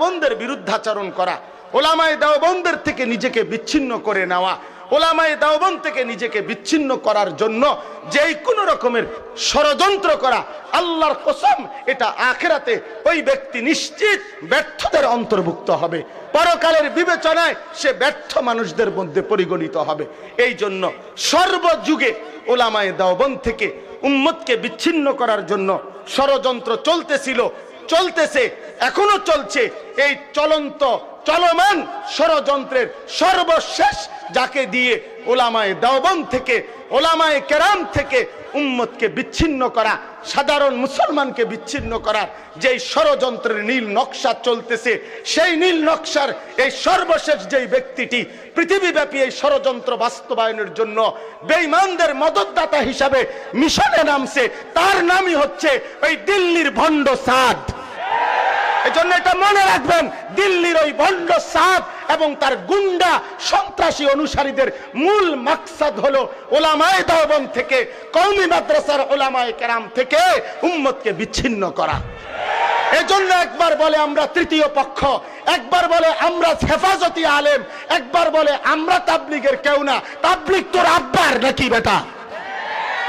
দেওবন্দের বিরুদ্ধাচরণ করা, ওলামায় দেওবন্দের থেকে নিজেকে বিচ্ছিন্ন করে নেওয়া, ওলামায় দেওবন থেকে নিজেকে বিচ্ছিন্ন করার জন্য যেই কোনো রকমের ষড়যন্ত্র করা, আল্লাহর কসম, এটা আখেরাতে ওই ব্যক্তি নিশ্চিত ব্যর্থদের অন্তর্ভুক্ত হবে। পরকালের বিবেচনায় সে ব্যর্থ মানুষদের মধ্যে পরিগণিত হবে। এই জন্য সর্বযুগে ওলামায় দেওবন থেকে উম্মতকে বিচ্ছিন্ন করার জন্য ষড়যন্ত্র চলতেছিল, চলতেছে, এখনও চলছে। এই চলন্ত, চলমান ষড়যন্ত্রের সর্বশেষ যাকে দিয়ে ওলামায় দেওবন থেকে, ওলামায় কেরাম থেকে উম্মতকে বিচ্ছিন্ন করা, সাধারণ মুসলমানকে বিচ্ছিন্ন করার যেই ষড়যন্ত্রের নীল নকশা চলতেছে, সেই নীল নকশার এই সর্বশেষ যেই ব্যক্তিটি পৃথিবীব্যাপী এই ষড়যন্ত্র বাস্তবায়নের জন্য বেঈমানদের মদতদাতা হিসাবে মিশনে নামছে, তার নামই হচ্ছে ওই দিল্লির ভণ্ড সাদ। এজন্য এটা মনে রাখবেন, দিল্লির ওই ভণ্ড সাপ এবং তার গুন্ডা সন্ত্রাসী অনুসারীদের মূল মাকসাদ হলো ওলামায়ে দাওবন থেকে, কওমি মাদ্রাসার ওলামায়ে কেরাম থেকে উম্মতকে বিচ্ছিন্ন করা। এজন্য একবার বলে আমরা তৃতীয় পক্ষ, একবার বলে আমরা হেফাজতি আলেম, একবার বলে আমরা তাবলিগের কেউ না। তাবলিগ তোর আব্বার নাকি বেটা?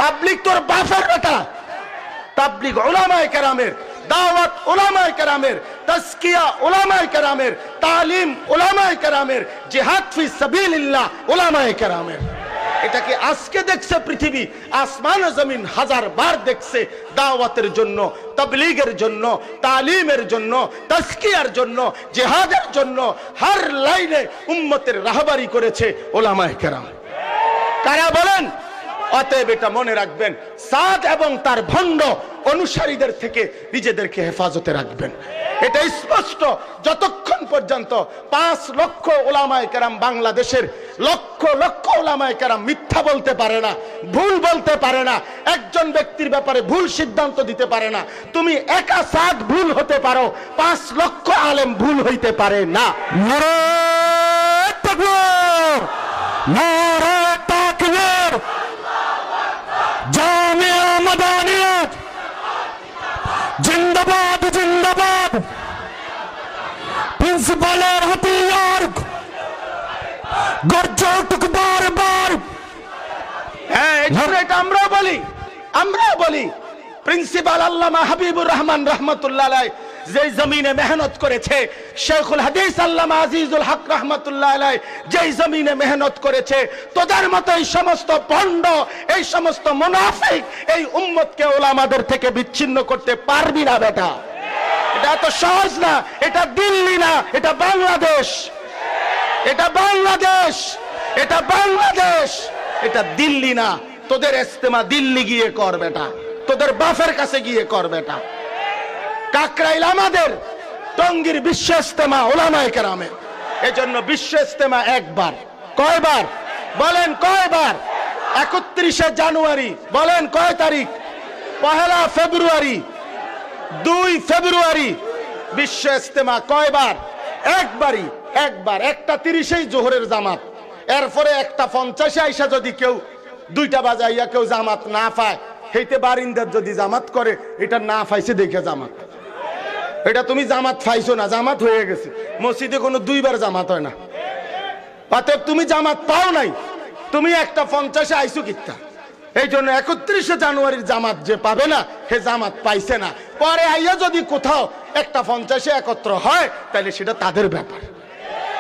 তাবলিগ তোর বাফের বেটা? তাবলিগ ওলামায়ে কেরামের। দাওয়াত ওলামায় কেরামের, তাজকিয়া ওলামায়ে কেরামের, তালিম ওলামায় কেরামের, জিহাদ ফি সাবিলিল্লাহ ওলামায়ে কেরামের। এটা কি আজকে দেখছে পৃথিবী? আসমান জমিন হাজার বার দেখছে দাওয়াতের জন্য, তাবলীগের জন্য, তালিমের জন্য, তাজকিয়ার জন্য, জিহাদের জন্য, হর লাইনে উম্মতের রাহবারি করেছে ওলামায়ে কেরাম। কারা বলেন? অতএব এটা মনে রাখবেন, সাদ এবং তার ভণ্ড অনুসারীদের থেকে নিজেদেরকে হেফাজতে রাখবেন। এটা স্পষ্ট, যতক্ষণ পর্যন্ত পাঁচ লক্ষ ওলামায় কেরাম বাংলাদেশের লক্ষ লক্ষ ওলামায় কেরাম মিথ্যা বলতে পারে না, ভুল বলতে পারে না, একজন ব্যক্তির ব্যাপারে ভুল সিদ্ধান্ত দিতে পারে না, তুমি একা সাদ ভুল হতে পারো, পাঁচ লক্ষ আলেম ভুল হইতে পারে না। তাকবীর! জামিয়া মাদানিয়াত জিন্দাবাদ জিন্দাবাদ। প্রিন্সিপালের হাতিয়ার গর্জটুক বারবার। হ্যাঁ এটা আমরাও বলি আমরাও বলি প্রিন্সিপাল আল্লামা হাবিবুর রহমান রহমতুল্লাহ যেই জমিনে মেহনত করেছে, শেখুল হাদিস আল্লামা আজিজুল হক রহমতুল্লাহ আলাই যেই জমিনে মেহনত করেছে, তোদের মতো এই সমস্ত ভণ্ড এই সমস্ত মুনাফিক, এই উম্মতকে ওলামাদের থেকে বিচ্ছিন্ন করতে পারবি না বেটা। এটা এত সহজ না, এটা দিল্লি না, এটা বাংলাদেশ। এটা বাংলাদেশ এটা বাংলাদেশ, এটা দিল্লি না। তোদের ইস্তেমা দিল্লি গিয়ে কর বেটা, তোদের বাফের কাছে গিয়ে কর বেটা। কাকরাইল আমাদের। টঙ্গির বিশ্ব ইস্তেমা ওলামায় কেরামে। এজন্য বিশ্ব ইস্তেমা একবার। কয়বার? বলেন কয়বার? একত্রিশে জানুয়ারি। বলেন কয় তারিখ? পহেলা ফেব্রুয়ারি। দুই ফেব্রুয়ারি। বিশ্ব ইস্তেমা কয়বার? একবারই। একবার। একটা তিরিশেই জোহরের জামাত। এরপরে একটা পঞ্চাশে আইসা যদি কেউ দুইটা বাজাইয়া কেউ জামাত না পায় সেইতে বারিন্দার যদি জামাত করে, এটা না পাইছে দেখে জামাত। এটা তুমি জামাত পাইছো না, জামাত হয়ে গেছে। মসজিদে কোনো দুইবার জামাত হয় না। অতএব তুমি জামাত পাও নাই, তুমি একটা পঞ্চাশে আইসো কিত্তা। এই জন্য একত্রিশে জানুয়ারির জামাত যে পাবে না, সে জামাত পাইছে না। পরে আইয়া যদি কোথাও একটা পঞ্চাশে একত্র হয়, তাহলে সেটা তাদের ব্যাপার।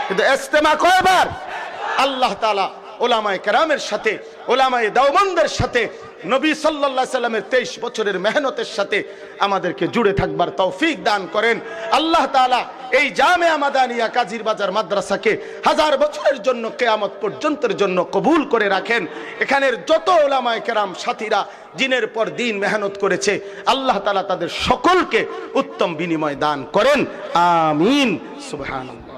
কিন্তু এস্তেমা কয়বার? আল্লাহ তালা ওলামায় কেরামের সাথে ওলামায় দাওবন্দের সাথে, নবী সাল্লাল্লাহু সাল্লামের তেইশ বছরের মেহনতের সাথে আমাদেরকে জুড়ে থাকবার তৌফিক দান করেন। আল্লাহ তাআলা এই জামে আমাদানিয়া কাজীর বাজার মাদ্রাসাকে হাজার বছরের জন্য, কেয়ামত পর্যন্তের জন্য কবুল করে রাখেন। এখানের যত ওলামায় কেরাম, সাথীরা দিনের পর দিন মেহনত করেছে, আল্লাহ তাআলা তাদের সকলকে উত্তম বিনিময় দান করেন। আমিন। সুবহানাল্লাহ।